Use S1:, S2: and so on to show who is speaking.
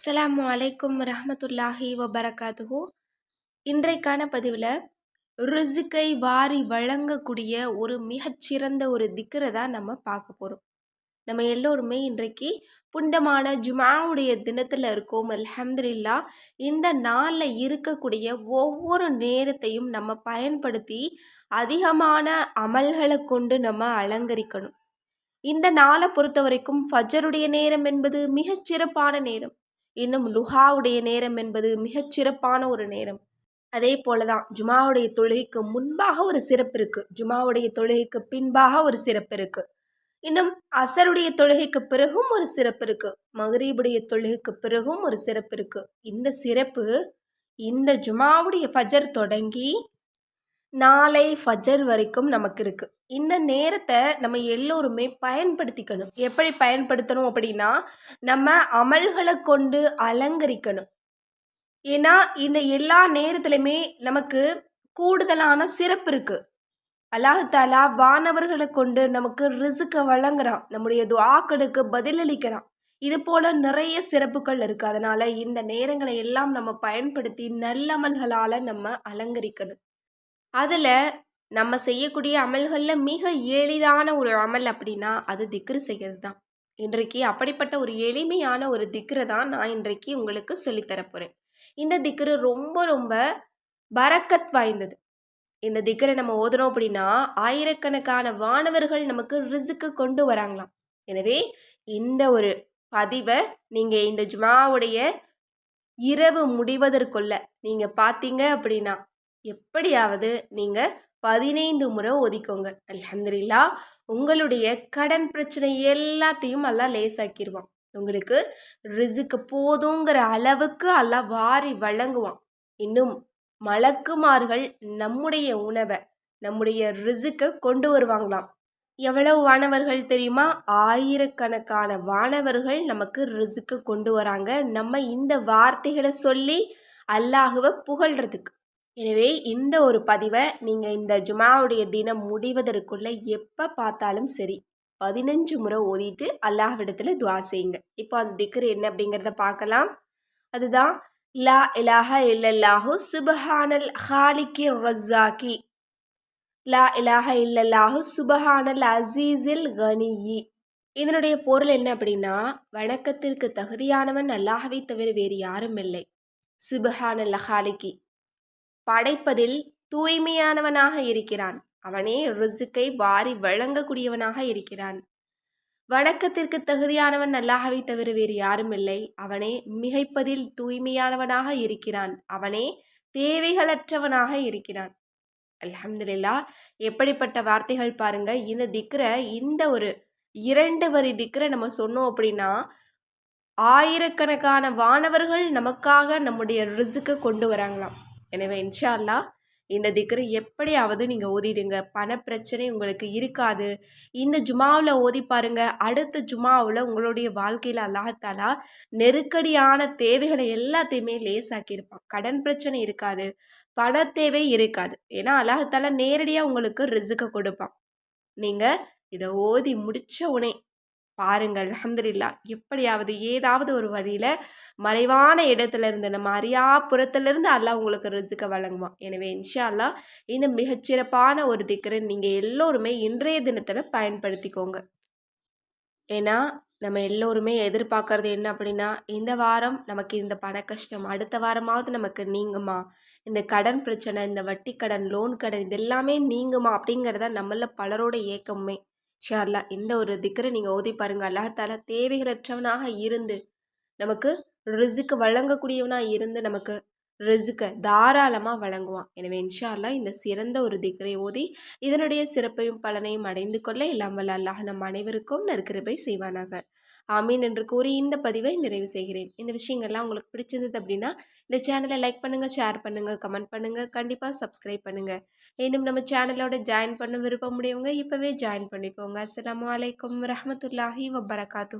S1: அஸ்லாம் வலைக்கும் ரஹமத்துல்லாஹி வபரகாத்துஹு. இன்றைக்கான பதிவில் ரிசுக்கை வாரி வழங்கக்கூடிய ஒரு மிகச்சிறந்த ஒரு திக்கரை தான் நம்ம பார்க்க போகிறோம் நம்ம எல்லோருமே இன்றைக்கு புனிதமான ஜுமாவுடைய தினத்தில் இருக்கோம் அல்ஹம்துலில்லா. இந்த நாளில் இருக்கக்கூடிய ஒவ்வொரு நேரத்தையும் நம்ம பயன்படுத்தி அதிகமான அமல்களை கொண்டு நம்ம அலங்கரிக்கணும். இந்த நாளை பொறுத்த வரைக்கும் ஃபஜருடைய நேரம் என்பது மிகச்சிறப்பான நேரம். இன்னும் லுஹாவுடைய நேரம் என்பது மிகச்சிறப்பான ஒரு நேரம். அதே போல தான் ஜுமாவுடைய தொழுகைக்கு முன்பாக ஒரு சிறப்பு இருக்குது ஜுமாவுடைய தொழுகைக்கு பின்பாக ஒரு சிறப்பு இருக்குது இன்னும் அசருடைய தொழுகைக்கு பிறகும் ஒரு சிறப்பு இருக்குது மகரீபுடைய தொழுகைக்கு பிறகும் ஒரு சிறப்பு இருக்குது இந்த சிறப்பு இந்த ஜுமாவுடைய ஃபஜர் தொடங்கி நாளை ஃபஜர் வரைக்கும் நமக்கு இருக்குது இந்த நேரத்தை நம்ம எல்லோருமே பயன்படுத்திக்கணும். எப்படி பயன்படுத்தணும் அப்படின்னா நம்ம அமல்களை கொண்டு அலங்கரிக்கணும். ஏன்னா இந்த எல்லா நேரத்துலையுமே நமக்கு கூடுதலான சிறப்பு இருக்குது அல்லாஹாலா வானவர்களை கொண்டு நமக்கு ரிசுக்கை வழங்குறான். நம்முடைய துவாக்களுக்கு பதிலளிக்கிறான். இது போல நிறைய சிறப்புகள் இருக்குது அதனால் இந்த நேரங்களை எல்லாம் நம்ம பயன்படுத்தி நல்லமல்களால் நம்ம அலங்கரிக்கணும். அதில் நம்ம செய்யக்கூடிய அமல்களில் மிக எளிதான ஒரு அமல் அப்படின்னா அது திக்ரு செய்கிறது தான் இன்றைக்கு அப்படிப்பட்ட ஒரு எளிமையான ஒரு திக்ரை தான் நான் இன்றைக்கு உங்களுக்கு சொல்லித்தரப்போகிறேன் இந்த திக்ரு ரொம்ப ரொம்ப பரக்கத் வாய்ந்தது. இந்த திக்ரை நம்ம ஓதுனோம் அப்படின்னா ஆயிரக்கணக்கான வானவர்கள் நமக்கு ரிசுக்கு கொண்டு வராங்களாம். எனவே இந்த ஒரு பதிவை நீங்கள் இந்த ஜுமாவுடைய இரவு முடிவதற்குள்ள நீங்கள் பார்த்தீங்க அப்படின்னா எப்படியாவது நீங்கள் பதினைந்து முறை ஒதுக்கோங்க. அலமதுல்லா உங்களுடைய கடன் பிரச்சனை எல்லாத்தையும் எல்லாம் லேசாக்கிடுவான் உங்களுக்கு ரிசுக்கு போதுங்கிற அளவுக்கு எல்லாம் வாரி வழங்குவான். இன்னும் மலக்குமார்கள் நம்முடைய உணவை நம்முடைய ரிசுக்கை கொண்டு வருவாங்களாம். எவ்வளவு வானவர்கள் தெரியுமா? ஆயிரக்கணக்கான வானவர்கள் நமக்கு ரிசுக்கு கொண்டு வராங்க. நம்ம இந்த வார்த்தைகளை சொல்லி அல்லாஹுவை புகழ்றதுக்கு. எனவே இந்த ஒரு பதிவை நீங்கள் இந்த ஜுமாவுடைய தினம் முடிவதற்குள்ளே எப்போ பார்த்தாலும் சரி பதினஞ்சு முறை ஓதிட்டு அல்லாஹ்விடத்தில் துவா செய்யுங்க. இப்போ அந்த திக்ரு என்ன அப்படிங்கிறத பார்க்கலாம். அதுதான் லா இலாஹ இல்லல்லாஹு சுபஹானல் ஹாலிக்கி ரஸாக்கி. லா இலாஹ இல்லல்லாஹு சுபஹானல் அசீஸில் கனியி. இதனுடைய பொருள் என்ன அப்படின்னா வணக்கத்திற்கு தகுதியானவன் அல்லாஹவை தவிர வேறு யாரும் இல்லை. சுபஹானல் ஹாலிக்கி. படைப்பதில் தூய்மையானவனாக இருக்கிறான். அவனே ருசுக்கை வாரி வழங்கக்கூடியவனாக இருக்கிறான். வணக்கத்திற்கு தகுதியானவன் அல்லாஹவை தவிர வேறு யாரும் இல்லை. அவனே மிகைப்பதில் தூய்மையானவனாக இருக்கிறான். அவனே தேவைகளற்றவனாக இருக்கிறான். அலமதுல்லா எப்படிப்பட்ட வார்த்தைகள் பாருங்க. இந்த திக்ரை இந்த ஒரு இரண்டு வரி திக்ரை நம்ம சொன்னோம் அப்படின்னா ஆயிரக்கணக்கான வானவர்கள் நமக்காக நம்முடைய ரிசுக்கை கொண்டு வராங்களாம். எனவே இன்ஷா அல்லா இந்த திக்கரை எப்படியாவது நீங்கள் ஓதிடுங்க. பணப்பிரச்சனை உங்களுக்கு இருக்காது. இந்த ஜுமாவில் ஓதி பாருங்க. அடுத்த ஜுமாவில் உங்களுடைய வாழ்க்கையில் அல்லாஹாலா நெருக்கடியான தேவைகளை எல்லாத்தையுமே லேசாக்கியிருப்பான். கடன் பிரச்சனை இருக்காது. பண தேவை இருக்காது. ஏன்னா அல்லாஹாலா நேரடியாக உங்களுக்கு ரிசுக்கை கொடுப்பான். நீங்கள் இதை ஓதி முடித்த உடனே பாருங்கள் அலமதுல்லா எப்படியாவது ஏதாவது ஒரு வழியில் மறைவான இடத்துல இருந்து நம்ம அறியா புறத்திலிருந்து அல்லாஹ் உங்களுக்கு ரிசுக்க வழங்குவான். எனவே இன்ஷா அல்லா இந்த மிகச்சிறப்பான ஒரு திக்கரை நீங்கள் எல்லோருமே இன்றைய தினத்தில் பயன்படுத்திக்கோங்க. ஏன்னா நம்ம எல்லோருமே எதிர்பார்க்கறது என்ன அப்படின்னா இந்த வாரம் நமக்கு இந்த பண கஷ்டம் அடுத்த வாரமாவது நமக்கு நீங்குமா? இந்த கடன் பிரச்சனை இந்த வட்டி கடன் லோன் கடன் இதெல்லாமே நீங்குமா அப்படிங்கிறத நம்மள பலரோட ஏக்கமுமே ஷார்லா இந்த ஒரு திக்கரை நீங்கள் ஓதி பாருங்கள் அல்லாஹால தேவைகளற்றவனாக இருந்து நமக்கு ரிசுக்கு வழங்கக்கூடியவனாக இருந்து நமக்கு ரிசுக்கை தாராளமாக வழங்குவான். எனவே இன்ஷா அல்லா இந்த சிறந்த ஒரு திக்ரை ஓதி இதனுடைய சிறப்பையும் பலனையும் அடைந்து கொள்ள எல்லாம் வல்ல அல்லாஹ் நம் அனைவருக்கும் நற்கிருபை செய்வானாக. ஆமீன் என்று கூறி இந்த பதிவை நிறைவு செய்கிறேன். இந்த விஷயங்கள்லாம் உங்களுக்கு பிடிச்சிருந்தது அப்படின்னா இந்த சேனலை லைக் பண்ணுங்கள் ஷேர் பண்ணுங்கள் கமெண்ட் பண்ணுங்கள் கண்டிப்பாக சப்ஸ்கிரைப் பண்ணுங்கள் இன்னும் நம்ம சேனலோட ஜாயின் பண்ண விருப்பம் முடியவங்க இப்போவே ஜாயின் பண்ணிக்கோங்க. அஸ்லாம் வலைக்கம் வரமத்துல்லாஹி வபரகாத்து